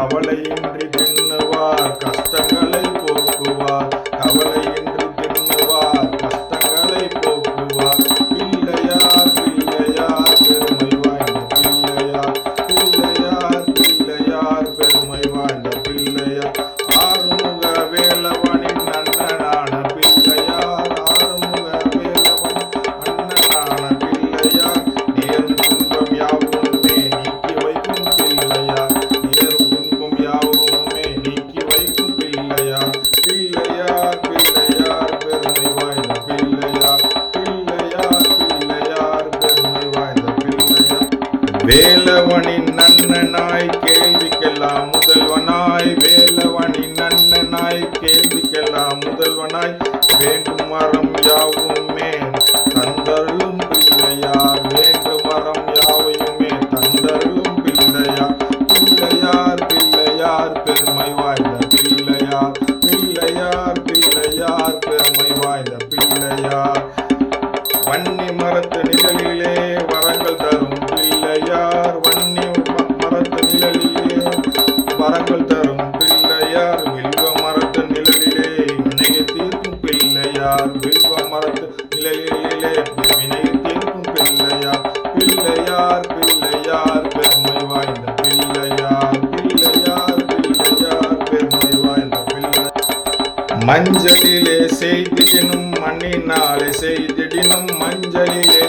கவலையின்றி தின்னுவார் கஷ்டங்கள் கண்டவனின் வரங்கள் தரும் பிள்ளையார் வில்வ மரத்து நிழலிலே வினையை தீர்க்கும் பிள்ளையார் வில்வ மரத்து நிழலிலே வினையை தீர்க்கும் பிள்ளையார். பிள்ளையார் பிள்ளையார் பெருமை வாய்ந்த பிள்ளையார். பிள்ளையார் பிள்ளையார் பெருமை வாய்ந்த பிள்ளை மஞ்சளிலே செய்திடினும் மண்ணினாலே செய்திடினும் மஞ்சளிலே